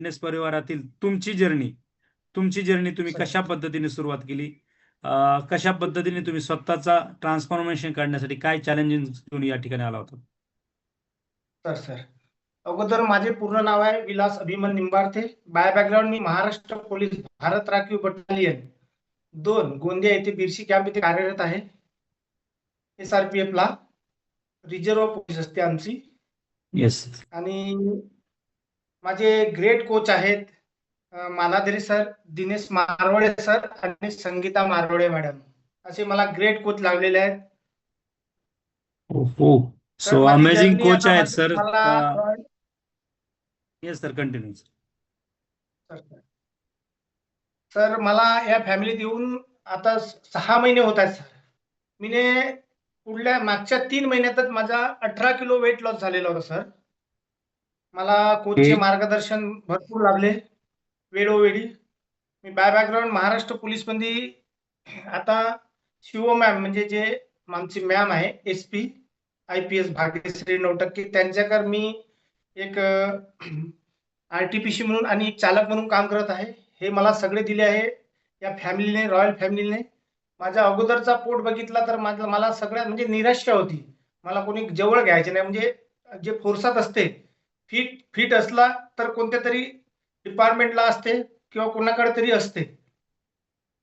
Fitness परिवारातील तुमची journey तुमची जर्नी तुम्ही. कशा पद्धतीने सुरुवात केली? कशा पद्धतीने तुम्ही स्वतःचा ट्रान्सफॉर्मेशन काढण्यासाठी काय चॅलेंजेस घेऊन या ठिकाणी आला होता? सर सर अगोदर माझे पूर्ण नाव आहे विलास अभिमन निंबारथे. बाय बॅकग्राऊंड मी महाराष्ट्र पोलीस भारत राखीव बटालियन दोन गोंदिया येथे बिरशी कॅम्प येथे कार्यरत आहे. एस आर पी एफ ला रिझर्व्ह पोलीस असते आमची. येस आणि माझे ग्रेट कोच आहेत मानाधरी सर दिनेश मारवडे सर आणि संगीता मारवडे मॅडम असे मला ग्रेट कोच लावलेले आहेत. सो माझी अमेझिंग कोच आहेत sir yes sir continue sir मला या फॅमिलीत येऊन आता सहा महिने होत आहेत सर मीने पुढल्या मागच्या तीन महिन्यातच माझा अठरा किलो वेट लॉस झालेला होता सर मला कोचचे. मार्गदर्शन भरपूर लाभले. वेळोवेळी. मी बाय बॅकग्राऊंड महाराष्ट्र पोलीसमध्ये आता शिव मॅम म्हणजे जे आमची मॅम आहे S P I P S Bhagyashree Nautakke त्यांच्याकडे मी एक आर टी पी सी म्हणून आणि एक चालक म्हणून काम करत आहे. हे मला सगळे दिले आहे या फॅमिलीने रॉयल फॅमिलीने माझ्या अगोदरचा पोट बघितला तर माझं मला सगळ्यात म्हणजे निराशा होती. मला कोणी जवळ घ्यायचे नाही. म्हणजे जे फोर्सात असते फिट फिट असला तर कोणत्या तरी डिपार्टमेंटला असते किंवा कोणाकडे तरी असते.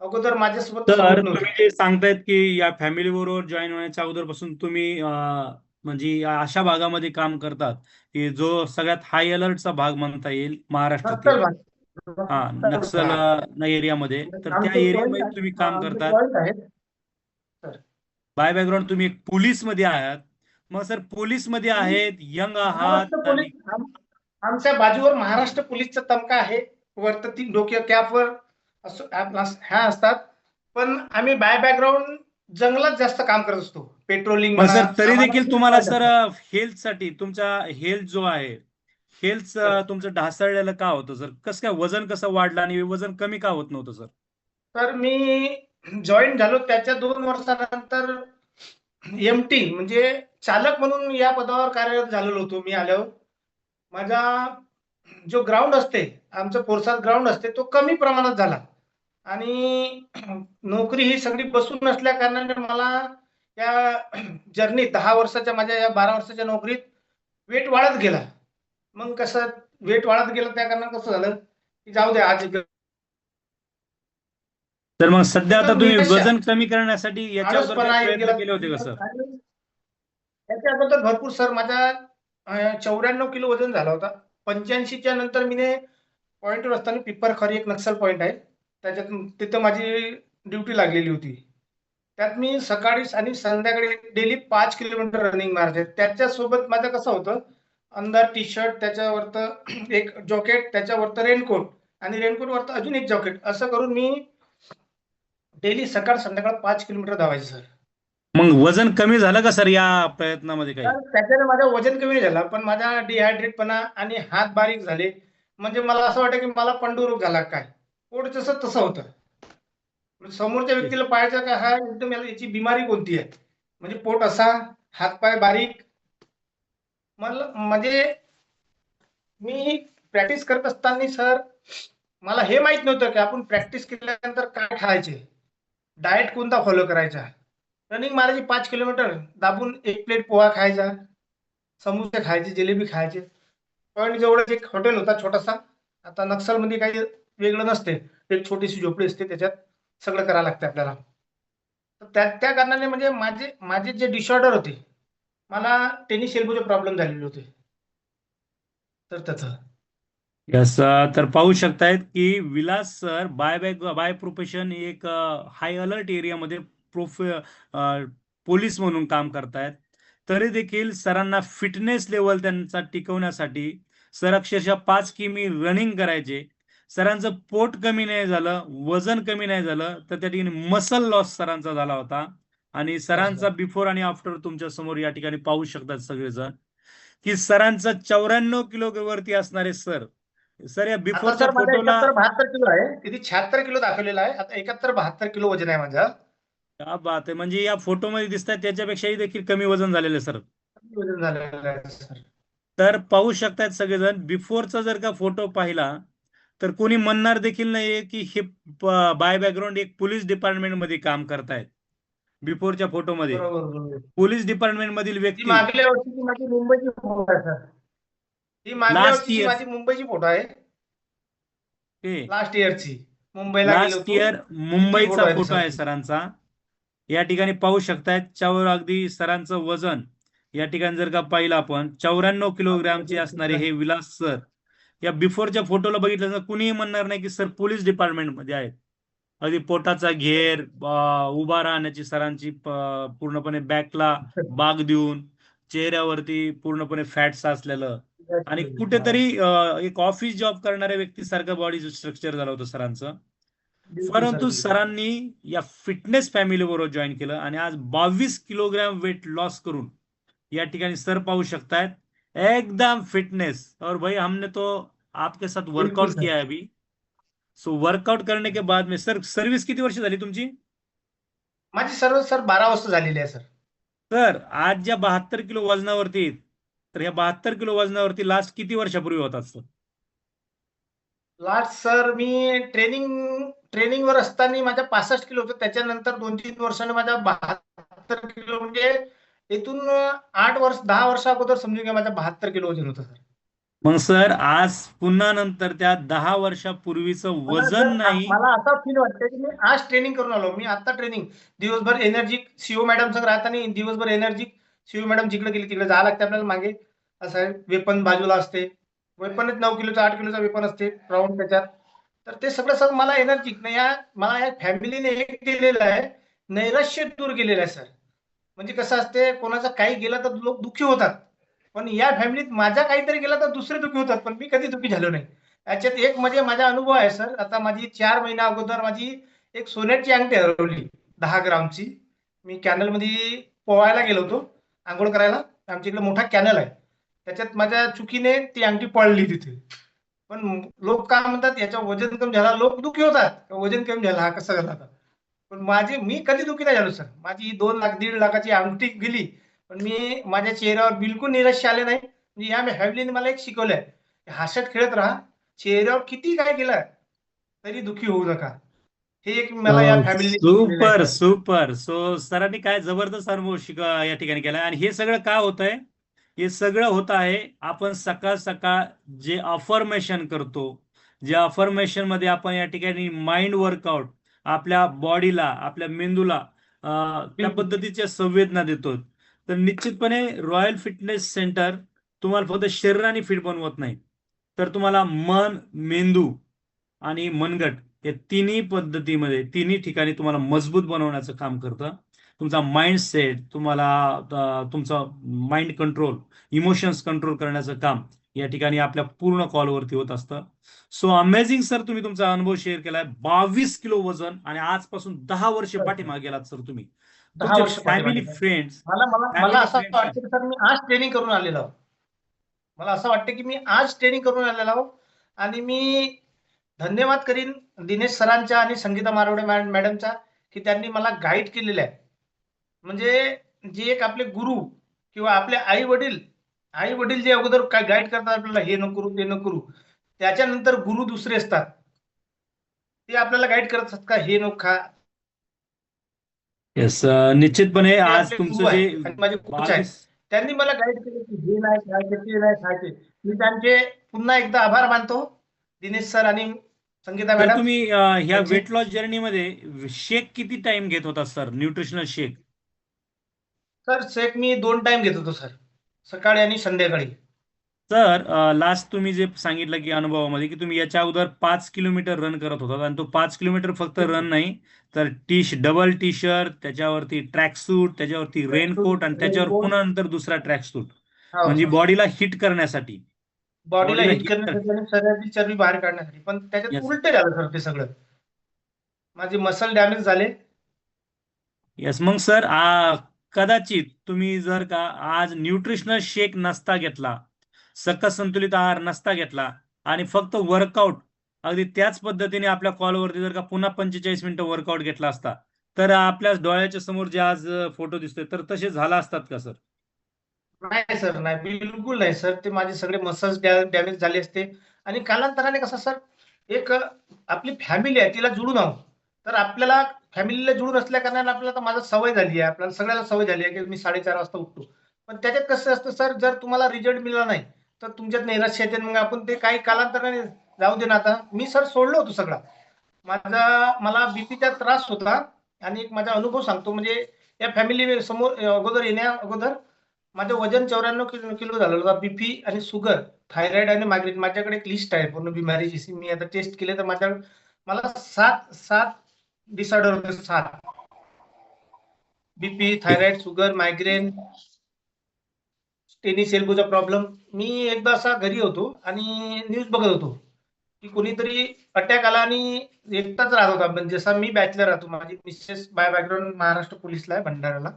अगोदर माझ्यासोबत. तुम्ही जे सांगतायत की या फॅमिली बरोबर जॉईन होण्याच्या अगोदरपासून तुम्ही म्हणजे अशा भागामध्ये काम करतात की जो सगळ्यात हाय अलर्टचा भाग म्हणता येईल भाग. हा नक्सल नक्षल एरियामध्ये तर त्या एरियामध्ये तुम्ही काम करतात. बाय बॅकग्राऊंड तुम्ही एक पोलीसमध्ये आहात. मग सर पोलीसमध्ये आहेत यंग आहात महाराष्ट्र आणि पोलीस आम- आमच्या बाजूवर महाराष्ट्र पोलीसचा तमका आहे. वरत ती डोक्या कॅपवर असो आप- ह्या असतात. पण आम्ही बाय बॅकग्राऊंड जंगलात जास्त काम करत असतो. पेट्रोलिंग मग सर तरी देखील तुम्हाला सर हेल्थसाठी तुमचा हेल्थ जो आहे हेल्थ. तुमचं ढासळलेलं का होतं सर? कसं काय वजन कसं वाढलं आणि वजन कमी का होत नव्हतं सर? तर मी जॉईन झालो त्याच्या दोन वर्षानंतर एम टी म्हणजे चालक म्हणून या पदावर कार्यरत झालेलो होतो मी आल्यावर माझा जो ग्राउंड असते आमचं पोरसात ग्राउंड असते तो कमी प्रमाणात झाला आणि नोकरी ही सगळी बसून असल्या कारणाने मला या जर्नीत दहा वर्षाच्या माझ्या या बारा वर्षाच्या नोकरीत वेट वाढत गेला मग कसं वेट वाढत गेलं त्या कारणाने कसं झालं की जाऊ दे आज तर मग सध्या आता तर तुम्ही. वजन कमी करण्यासाठी याच्या अगोदर आळसपणा काही येत प्रयत्न गेला. केले होते का त्याच्या अगोदर भरपूर सर माझा चौऱ्याण्णव किलो वजन झाला होता. पंच्याऐंशीच्या नंतर मी पॉईंटवर असताना पिपरखरी एक नक्सल पॉईंट आहे. त्याच्यात तिथं माझी ड्युटी लागलेली होती. त्यात मी सकाळी आणि संध्याकाळी डेली पाच किलोमीटर रनिंग मारायचे त्याच्यासोबत माझं कसं होतं अंदर टी शर्ट त्याच्यावरतं एक जॉकेट त्याच्यावरतं रेनकोट आणि रेनकोट वरतं अजून एक जॉकेट असं करून मी डेली सकाळ संध्याकाळ पाच किलोमीटर धावायचे सर मग वजन कमी झालं का सर या प्रयत्नामध्ये काही? तर त्याच्याने माझं वजन कमी झालं पण माझा डिहायड्रेटपणा आणि हात बारीक झाले. म्हणजे मला असं वाटतं की मला पंडुरोग झाला काय? पोट जसं तसं होतं. म्हणजे समोरच्या व्यक्तीला पाहायचं का हा एकदम याला याची बिमारी कोणती आहे? म्हणजे पोट असा हातपाय बारीक. मला म्हणजे मी प्रॅक्टिस करत असताना सर मला हे माहीत नव्हतं की आपण प्रॅक्टिस केल्यानंतर काय खायचे? डाएट कोणता फॉलो करायचा? रनिंग मारायची पाच किलोमीटर दाबून एक प्लेट पोहा खायचा समोसे खायचे जिलेबी खायचे. पण जवळच एक हॉटेल होता छोटासा आता नक्सलमध्ये काही वेगळं नसते. एक छोटीशी झोपडी असते त्याच्यात सगळं करावं लागते आपल्याला. तर त्या त्या कारणाने म्हणजे माझे माझे जे डिसऑर्डर होते मला टेनिस एल्बोचे प्रॉब्लेम झालेले होते. तर त्याचं. यस तर पाहू शकतायत की Vilas sir by by by profession एक हाय अलर्ट एरियामध्ये प्रोफ पोलीस म्हणून काम करतायत. तरी देखील सरांना फिटनेस लेवल त्यांचा टिकवण्यासाठी सर अक्षरशः पाच किमी रनिंग करायचे. सरांचं पोट कमी नाही झालं वजन कमी नाही झालं तर त्या ठिकाणी मसल लॉस सरांचा झाला होता. आणि सरांचा बिफोर आणि आफ्टर तुमच्यासमोर या ठिकाणी पाहू शकतात सगळेजण. की सरांचा चौऱ्याण्णव किलो वरती असणारे सर सर या बिफोरच्या फोटोला एकाहत्तर बहात्तर किलो आहे. तिथे शहात्तर किलो दाखवलेला आहे. आता एकाहत्तर बहात्तर किलो वजन आहे माझं. क्या बात आहे. म्हणजे या फोटोमध्ये दिसत आहे त्याच्यापेक्षाही देखील कमी वजन झालेलं सर. वजन झालेलं आहे सर. तर पाहू शकतायत सगळेजण बिफोरचा जर का फोटो पाहिला तर कोणी म्हणणार देखील नाहीये की हे बाय बॅकग्राऊंड एक पोलीस डिपार्टमेंटमध्ये काम करतायत बिफोरच्या फोटोमध्ये पोलीस डिपार्टमेंट मधील व्यक्ती. मागल्या वर्षीची माझी मुंबईची फोटो आहे सर. ही मागल्या. माझी मुंबईची फोटो आहे. लास्ट इयरची मुंबईला लास्ट इयर मुंबईचा फोटो आहे सर. सरांचा. या ठिकाणी पाहू शकतायत चौर अगदी सरांचं वजन. या ठिकाणी जर का पाहिलं आपण चौऱ्याण्णव किलोग्रामचे असणारे हे विलास सर. या बिफोरच्या फोटोला बघितलं तर कुणीही म्हणणार नाही की सर पोलीस डिपार्टमेंटमध्ये आहेत. अगदी पोटाचा घेर उभा राहण्याची सरांची पूर्णपणे बॅकला बाग देऊन चेहऱ्यावरती पूर्णपणे फॅट्स असलेलं आणि कुठेतरी एक ऑफिस जॉब करणाऱ्या व्यक्तीसारखं बॉडी स्ट्रक्चर झालं होतं सरांचं. परंतु सरांनी या फिटनेस फॅमिली बरोबर जॉईन केलं आणि आज बावीस किलोग्राम वेट लॉस करून या ठिकाणी सर पाहू शकतायत. एकदम फिटनेस और भाई हमने तो आपके साथ वर्कआउट. किया है अभी. सो वर्कआउट करने के बाद में सर सर्विस किती वर्ष झाली तुमची? माझी सर्व सर बारा वाजता झालेली आहे सर सर आज ज्या बहात्तर किलो वजनावरती तर ह्या बहात्तर किलो वजनावरती लास्ट किती वर्षापूर्वी होतात सर लास्ट सर मी ट्रेनिंग ट्रेनिंगवर असताना माझ्या पासष्ट किलो होतं. त्याच्यानंतर दोन तीन वर्षाने माझा बहात्तर किलो म्हणजे इथून आठ वर्ष दहा वर्षा अगोदर समजून घ्या माझा बहात्तर किलो वजन होतं सर. मग सर आज पुन्हा नंतर त्या दहा वर्षापूर्वीचं वजन नाही? मला असं फील वाटतं की मी आज ट्रेनिंग करून आलो. मी आता ट्रेनिंग दिवसभर एनर्जी सीओ मॅडम संग राहताना दिवसभर एनर्जी सीओ मॅडम जिकडे गेली तिकडे जावं लागते आपल्याला मागे. असं वेपन बाजूला असते. वेपनच नऊ किलोचा आठ किलोचा वेपन असते राऊंड त्याच्यात. तर ते सगळं सर मला एनर्जी या मला या फॅमिलीने एक दिलेलं आहे नैराश्य दूर गेलेलं आहे सर. म्हणजे कसं असते कोणाचं काही गेलं तर लोक दुःखी होतात. पण या फॅमिलीत माझा काहीतरी गेला तर दुसरे दुःखी होतात पण मी कधी दुःखी झालो नाही. याच्यात एक म्हणजे माझा अनुभव आहे सर. आता माझी चार महिन्या अगोदर माझी एक सोन्याची अंगठी हरवली दहा ग्रामची. मी कॅनलमध्ये पोहायला गेलो होतो आंघोळ करायला. आमच्या इकडे मोठा कॅनल आहे. त्याच्यात माझ्या चुकीने ती अंगठी पडली तिथे. पण लोक काय म्हणतात याच्या वजन कमी झाला लोक दुःखी होतात. वजन कमी झाला हा कसा झाला पण माझी मी कधी दुःखी नाही झालो सर. माझी दोन लाख दीड लाखाची अंगठी गेली पण मी माझ्या चेहऱ्यावर बिलकुल निराश आले नाही. म्हणजे या फॅमिलीने मला एक शिकवलंय हसत खेळत राहा. चेहऱ्यावर किती काय केलं तरी दुःखी होऊ नका. हे एक मला या फॅमिली सुपर सुपर. सो सरांनी काय जबरदस्त अनुभव शिक या ठिकाणी केला आणि हे सगळं का होत आहे हे सगळं होत आहे. आपण सकाळ सकाळ जे अफर्मेशन करतो जे अफर्मेशनमध्ये आपण या ठिकाणी माइंड वर्कआउट आपल्या बॉडीला आपल्या मेंदूला त्या. पद्धतीच्या संवेदना देतो. तर निश्चितपणे रॉयल फिटनेस सेंटर तुम्हाला फक्त शरीराने फिट बनवत नाही. तर तुम्हाला मन मेंदू आणि मनगट या तिन्ही पद्धतीमध्ये तिन्ही ठिकाणी तुम्हाला मजबूत बनवण्याचं काम करतं. तुमचा माइंड सेट तुम्हाला तुमचा माइंड कंट्रोल इमोशन्स कंट्रोल करण्याचं काम या ठिकाणी आपल्या पूर्ण कॉलवरती होत असतं सो अमेझिंग सर तुम्ही तुमचा अनुभव शेअर केलाय बावीस किलो वजन आणि आजपासून दहा वर्ष. पाठीमागे गेलात सर तुम्ही फॅमिली. फ्रेंड्स मला असं वाटतं सर मी आज ट्रेनिंग करून आलेलो. मला असं वाटतं की मी आज ट्रेनिंग करून आलेलो आहो आणि मी धन्यवाद करीन दिनेश सरांच्या आणि संगीता मारवडे मॅड- मॅडमचा की त्यांनी मला गाईड केलेलं आहे म्हणजे जे एक आपले गुरु किंवा आपले आई वडील आई वडील जे अगोदर काय गाईड करतात आपल्याला हे न करू ते न करू त्याच्यानंतर गुरु दुसरे असतात. ते आपल्याला गाईड करत असतात का हे नको खा. येस निश्चितपणे आज तुमचं जे माझे कोच आहे त्यांनी मला गाईड केलं की हे नाही खायचे ते नाही खायचे. मी त्यांचे पुन्हा एकदा आभार मानतो दिनेश सर आणि संगीता मॅडम तुम्ही ह्या वेट लॉस जर्नीमध्ये शेक किती टाइम घेत होता sir nutritional shake sir shake मी दोन टाइम घेत होतो सर. सकाळी आणि संध्याकाळी. सर लास्ट तुम्ही जे सांगितलं की अनुभवामध्ये की तुम्ही याच्या अगोदर पाच किलोमीटर रन करत होता आणि तो पाच किलोमीटर फक्त रन नाही तर टी डबल टी शर्ट त्याच्यावरती ट्रॅक सूट त्याच्यावरती रेनकोट आणि त्याच्यावर. पुन्हा नंतर दुसरा ट्रॅक सूट हो, म्हणजे. बॉडीला हिट करण्यासाठी. बॉडीला हिट करण्यासाठी चरबी बाहेर काढण्यासाठी. पण त्याच्यात. उलटे झालं सर ते सगळं. माझे मसल डॅमेज झाले. येस मग सर आ, कदाचित तुम्ही जर का आज न्यूट्रिशनल शेक नसता घेतला सकस संतुलित आहार नसता घेतला आणि फक्त वर्कआउट अगदी त्याच पद्धतीने आपल्या कॉलवरती जर का पुन्हा पंचेचाळीस मिनिटं वर्कआउट घेतला असता तर आपल्या डोळ्याच्या समोर जे आज फोटो दिसतोय तर तसे झाला असतात का सर नाही सर नाही. बिलकुल नाही सर ते माझे सगळे मसल्स डॅमेज झाले असते. आणि कालांतराने कसं सर एक आपली फॅमिली आहे तिला जुळून आहोत तर आपल्याला फॅमिलीला जुळून असल्या कारणाने आपल्याला माझा सवय झाली आहे. आपल्याला सगळ्याला सवय झाली आहे की मी साडेचार वाजता उठतो. पण त्याच्यात कसं असतं सर जर तुम्हाला रिझल्ट मिळाला नाही तर तुमच्यात नैराश्य येते मग आपण ते काही कालांतराने जाऊ दे ना आता. मी सर सोडलो होतो सगळा. माझा मला बीपीचा त्रास होता आणि एक माझा अनुभव सांगतो. म्हणजे या फॅमिली समोर अगोदर येण्या अगोदर माझं वजन चौऱ्याण्णव किलो किलो झालेलं होतं. बीपी आणि शुगर थायरॉइड आणि मायग्रेन माझ्याकडे एक लिस्ट आहे. पूर्ण बिमारीची मी आता टेस्ट केले तर माझ्या मला सात सात डिसऑर्डर सात BP thyroid sugar migraine tennis एल्बोचा problem मी एकदा असा घरी होतो आणि न्यूज बघत होतो की कोणीतरी अटॅक आला आणि एकटाच राहत होता. म्हणजे जसा मी बॅचलर राहतो माझी मिसेस बाय बॅकग्राऊंड महाराष्ट्र पोलीसला आहे भंडाऱ्याला.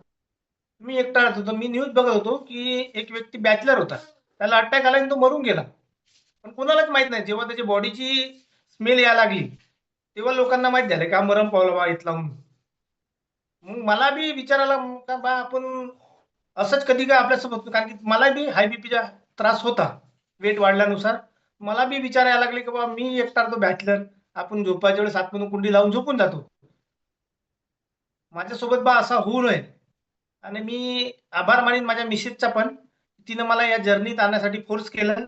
मी एकटा राहत होतो. मी न्यूज बघत होतो की एक व्यक्ती बॅचलर होता. त्याला अटॅक आला आणि तो मरून गेला. पण कोणालाच माहीत नाही. जेव्हा त्याची बॉडीची स्मेल यायला लागली तेव्हा लोकांना माहीत झालं का मरण पावला बा इथला मग मला बी विचारायला का बा आपण असंच कधी काय आपल्यासोबत कारण की मला बी हाय बीपीचा त्रास होता वेट वाढल्यानुसार. मला बी विचार यायला लागले की बा मी एकटा तो बॅचलर आपण झोपायच्या वेळेस आतमधून कुंडी लावून झोपून जातो. माझ्यासोबत बा असा होऊ नये. आणि मी आभार मानीन माझ्या मिसेसचा पण तिनं मला या जर्नीत आणण्यासाठी फोर्स केलं.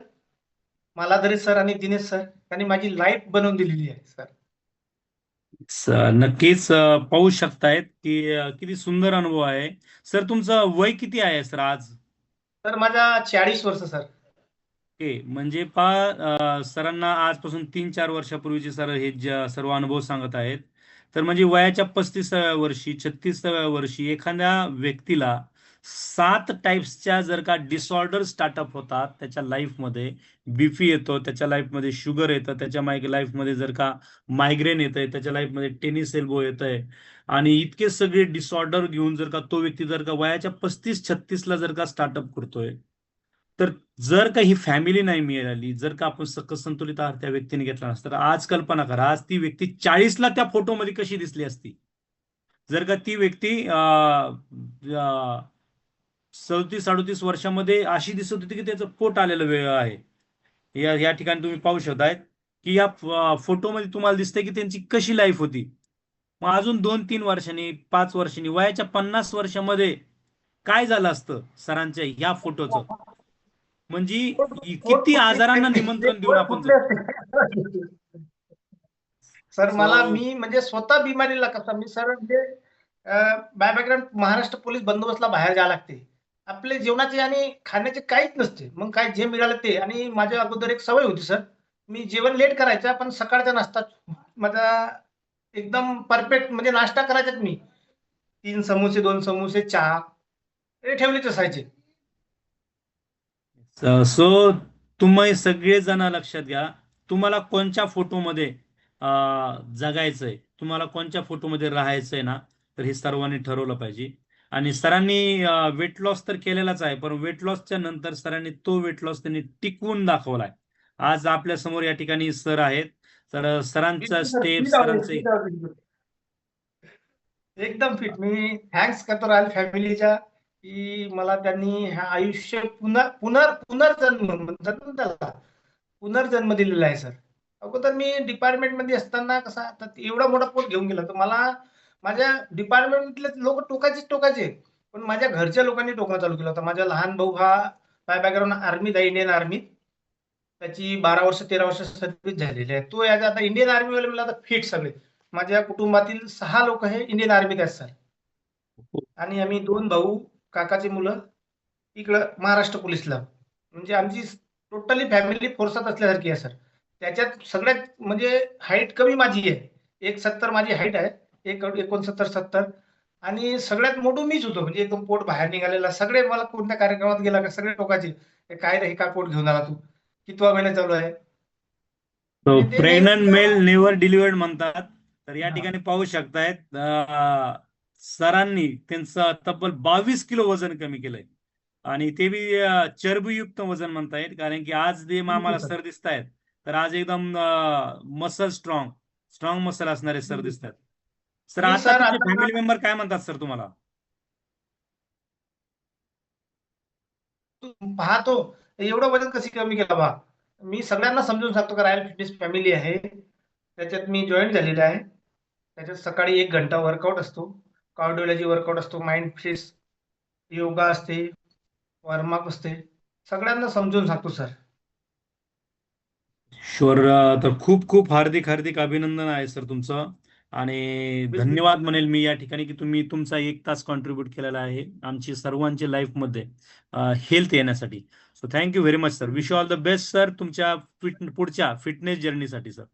मला तरी सर आणि दिनेश सर त्यांनी माझी लाईफ बनवून दिलेली आहे सर. स- नक्कीच अ, पाहू शकतायत की अ, किती सुंदर अनुभव आहे. सर तुमचं वय किती आहे सर आज? तर माझा चाळीस वर्ष सर. ओके म्हणजे पा अ, सरांना आजपासून तीन चार वर्षापूर्वीचे सर हे ज- सर्व अनुभव सांगत आहेत. तर म्हणजे वयाच्या पस्तीसाव्या वर्षी छत्तीसाव्या वर्षी एखाद्या व्यक्तीला सात टाईप्सच्या जर का डिसऑर्डर स्टार्टअप होतात त्याच्या लाईफमध्ये बीपी येतो त्याच्या लाईफमध्ये शुगर येतं त्याच्या माय लाईफमध्ये जर का मायग्रेन येतंय त्याच्या लाईफमध्ये टेनिस एल्बो येतंय. आणि इतके सगळे डिसऑर्डर घेऊन जर का तो व्यक्ती जर का वयाच्या पस्तीस छत्तीसला जर का स्टार्टअप करतोय तर जर का ही फॅमिली नाही मिळाली जर का आपण सकस संतुलित आहार त्या व्यक्तीने घेतला नसता तर आज कल्पना करा आज ती व्यक्ती चाळीसला त्या फोटोमध्ये कशी दिसली असती? जर का ती व्यक्ती सदतीस अडतीस वर्षामध्ये अशी दिसत होती की त्याचं पोट आलेलं वेळ आहे. या या ठिकाणी तुम्ही पाहू शकताय की या फोटोमध्ये तुम्हाला दिसतंय की त्यांची कशी लाईफ होती. मग अजून दोन तीन वर्षांनी पाच वर्षांनी वयाच्या पन्नास वर्षामध्ये काय झालं असतं सरांच्या ह्या फोटोचं? म्हणजे किती आजारांना निमंत्रण देऊन आपण. सर मला मी म्हणजे स्वतः बिमारीला कसा मी सर म्हणजे बाय बॅकग्राऊंड महाराष्ट्र पोलीस बंदोबस्तला बाहेर जायला लागते. आपले जेवणाचे आणि खाण्याचे काहीच नसते. मग काय जे मिळालं ते. आणि माझ्या अगोदर एक सवय होती सर मी जेवण लेट करायचा पण सकाळचा नाश्ता माझा एकदम परफेक्ट म्हणजे नाश्ता करायचाच मी. तीन समोसे दोन समोसे चहा हे ठेवलेच असायचे. सो तुम्ही सगळे जण लक्षात घ्या. तुम्हाला कोणत्या फोटोमध्ये जगायचंय? तुम्हाला कोणत्या फोटोमध्ये राहायचंय ना? तर हे सर्वांनी ठरवलं पाहिजे. आणि सरांनी वेट लॉस तर केलेलाच आहे पण वेट लॉसच्या नंतर सरांनी तो वेट लॉस त्यांनी टिकवून दाखवलाय. आज आपल्यासमोर या ठिकाणी सर आहेत. तर सरांचा स्टेप सरांचे एकदम फिट मी थँक्स करतो राहील फॅमिलीच्या की मला त्यांनी हा आयुष्य पुन्हा पुनर पुनर्जन्म त्याला पुनर्जन्म दिलेला आहे सर. अगोदर मी डिपार्टमेंटमध्ये असताना कसा एवढा मोठा पोट घेऊन गेला तर मला माझ्या डिपार्टमेंटले लोक टोकायचेच टोकायचे पण माझ्या घरच्या लोकांनी टोकणं चालू केलं होतं. माझा लहान भाऊ हा बाय बॅकग्राऊंड आर्मीत आहे इंडियन आर्मीत त्याची बारा वर्ष तेरा वर्ष सर्व्हिस झालेली आहे. तो याचा आता इंडियन आर्मी वाले मला आता फिट सगळे. माझ्या कुटुंबातील सहा लोक हे इंडियन आर्मीत आहेत सर आणि आम्ही दोन भाऊ काकाची मुलं इकडं महाराष्ट्र पोलीसला. म्हणजे आमची टोटली फॅमिली फोर्सात असल्यासारखी आहे सर त्याच्यात सगळ्यात म्हणजे हाईट कमी माझी आहे. एक सत्तर माझी हाईट आहे. एक एकोणसत्तर सत्तर. आणि सगळ्यात मोठं मीच होतो. म्हणजे एकदम पोट बाहेर निघालेला. सगळे मला कोणत्या कार्यक्रमात गेला का? सगळे टोकाचे "हे काय रे हे काय पोट घेऊन आला तू? कितवा महिना चालू आहे? ते- प्रेग्नंट मेल नेव्हर डिलिव्हर्ड म्हणतात. तर या हा. ठिकाणी पाहू शकतायत सरांनी त्यांचं तब्बल बावीस किलो वजन कमी केलंय. आणि ते बी चरबीयुक्त वजन म्हणता येईल कारण की आज जे आम्हाला सर. सर दिसत आहेत तर आज एकदम मसल स्ट्रॉंग स्ट्रॉंग मसल असणारे सर हम्म. सर आता- फॅमिली मेंबर काय म्हणतात सर तुम्हाला? पाहतो एवढं वजन कशी कमी केलं बा? मी सगळ्यांना समजून सांगतो का रॉयल फिटनेस फॅमिली आहे. त्याच्यात मी जॉईन झालेला आहे. त्याच्यात सकाळी एक घंटा वर्कआउट असतो. कार्डिओलॉजी वर्कआउट असतो माइंड फ्रेश योगा असते वॉर्मअप असते. सगळ्यांना समजून सांगतो सर. शुअर तर खूप खूप हार्दिक हार्दिक अभिनंदन आहे सर तुमचं. आणि धन्यवाद म्हणेल मी या ठिकाणी की तुम्ही तुमचा एक तास कॉन्ट्रीब्युट केलेला आहे आमची सर्वांच्या लाईफमध्ये हेल्थ येण्यासाठी. So thank you very much sir wish all the best sir तुमच्या फिट पुढच्या फिटनेस जर्नीसाठी सर